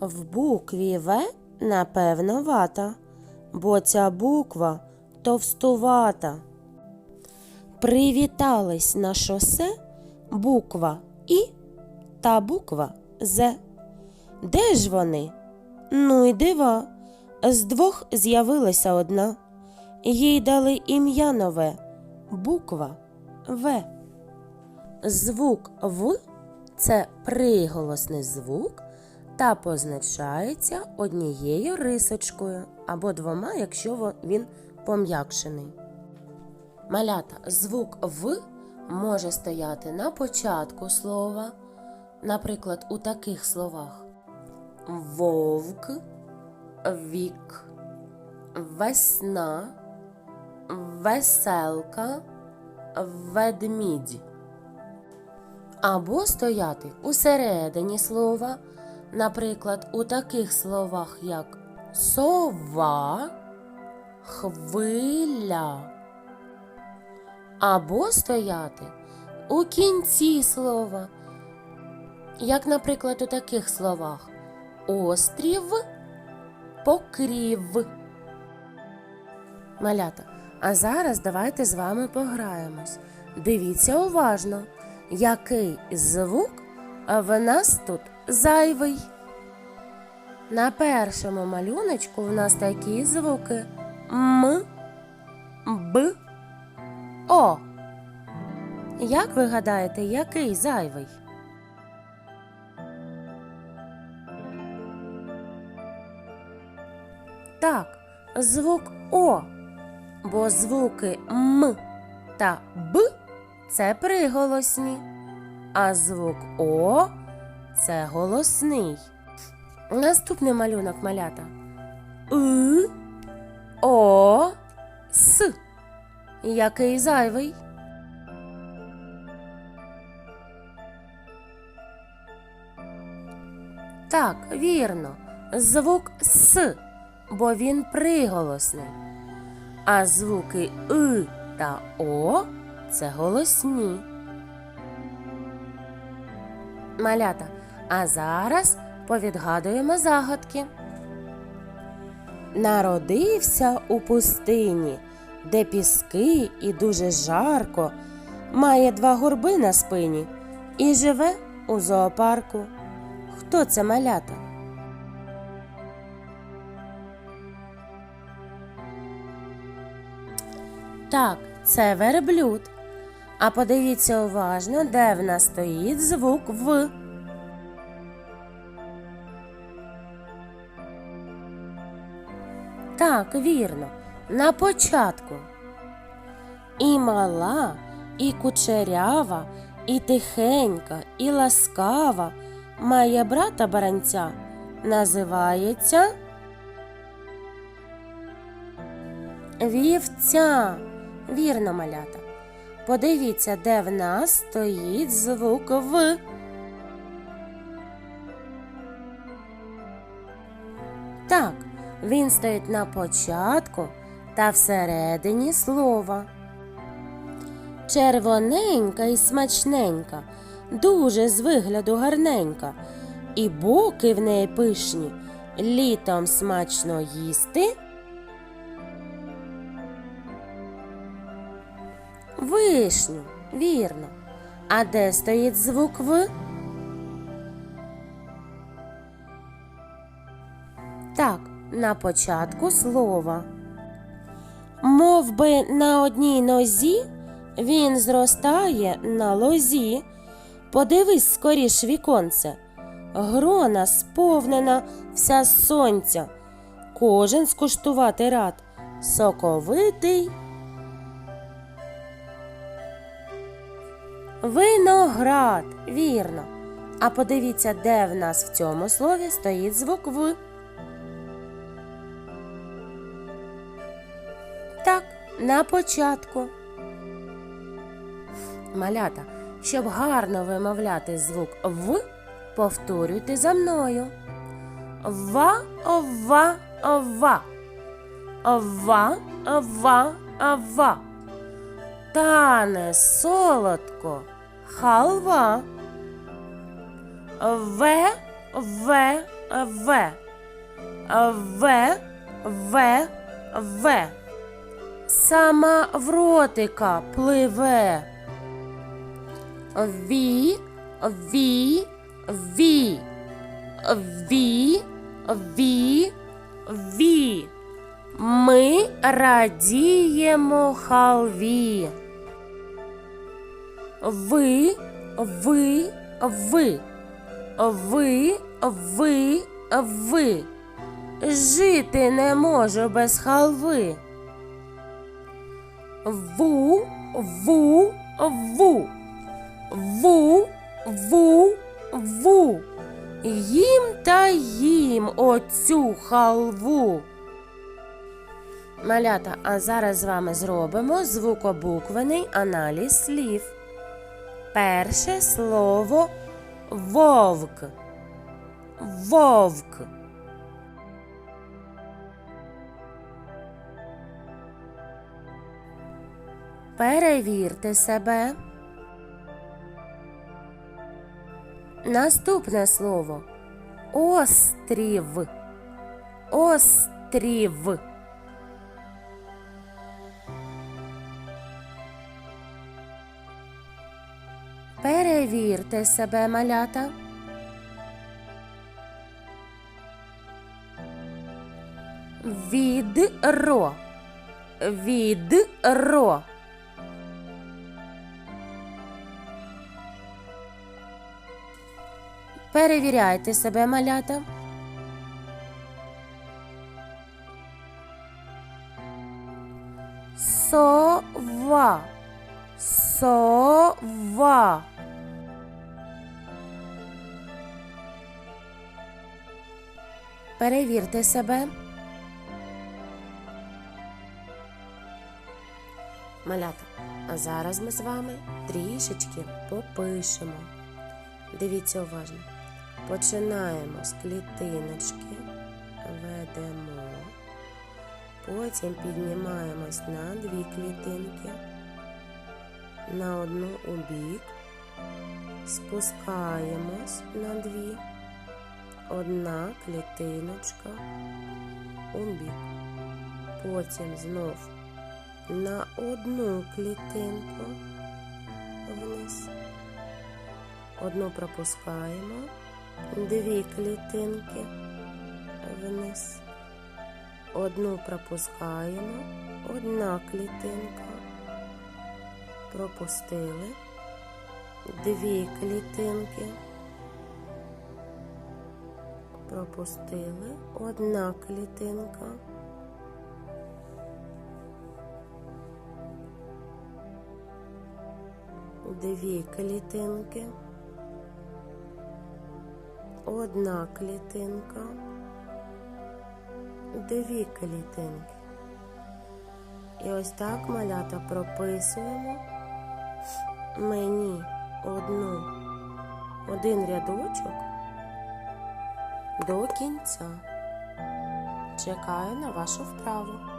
В букві В напевно вата, бо ця буква товстувата. Привітались на шосе буква І та буква З. Де ж вони? Ну й дива. З двох з'явилася одна. Їй дали ім'я нове буква В. Звук В це приголосний звук та позначається однією рисочкою або двома, якщо він пом'якшений. Малята, звук В може стояти на початку слова, наприклад, у таких словах: вовк, вік, весна, веселка, ведмідь. Або стояти усередині слова, наприклад, у таких словах, як сова, хвиля. Або стояти у кінці слова, як, наприклад, у таких словах острів, покрів. Малята, а зараз давайте з вами пограємось. Дивіться уважно, який звук в нас тут зайвий. На першому малюночку в нас такі звуки М, Б, О. Як ви гадаєте, який зайвий? Так, звук О, бо звуки М та Б це приголосні, а звук О це голосний. Наступний малюнок малята. И, О, С. Який зайвий? Так, вірно. Звук С, бо він приголосний. А звуки И та О це голосні. Малята, а зараз повідгадуємо загадки. Народився у пустині, де піски і дуже жарко, має два горби на спині і живе у зоопарку. Хто це малята? Так, це верблюд. А подивіться уважно, де в нас стоїть звук В. Так, вірно, на початку. І мала, і кучерява, і тихенька, і ласкава має брата баранця. Називається вівця. Вірно, малята. Подивіться, де в нас стоїть звук В. Так, він стоїть на початку та всередині слова. Червоненька і смачненька, дуже з вигляду гарненька, і боки в неї пишні, літом смачно їсти. Вишню, вірно. А де стоїть звук В? Так, на початку слова. Мов би на одній нозі він зростає на лозі. Подивись скоріш віконце. Грона сповнена вся сонця. Кожен скуштувати рад. Соковитий. Виноград, вірно. А подивіться, де в нас в цьому слові стоїть звук В. на початку. Малята, щоб гарно вимовляти звук В, повторюйте за мною. Ва, ова, ова. Ова, ова, ова. Тане солодко халва. В, В, В. В, В, В. Сама в ротика пливе. Ві, ві, ві. Ві, ві, ві. Ми радіємо халві. Ви, ви, ви. Ви, ви, ви. Жити не можу без халви. Ву, ву, ву. Ву, ву, ву. Їм та їм оцю халву. Малята, а зараз з вами зробимо звукобуквений аналіз слів. Перше слово вовк. Вовк. Перевірте себе. Наступне слово острів. Острів. Перевірте себе, малята. Відро. Відро. Перевіряйте себе, малята. Сова. Сова. Перевірте себе. Малята, а зараз ми з вами трішечки попишемо. Дивіться уважно. Починаємо з клітиночки, ведемо, потім піднімаємось на дві клітинки, на одну у бік, спускаємось на дві, одна клітиночка у бік. Потім знов на одну клітинку вниз. Одну пропускаємо, дві клітинки вниз. Одну пропускаємо, одна клітинка. Пропустили, дві клітинки. Пропустили, одна клітинка. Дві клітинки. Одна клітинка, дві клітинки. І ось так малята прописуємо мені одну, один рядочок до кінця. Чекаю на вашу вправу.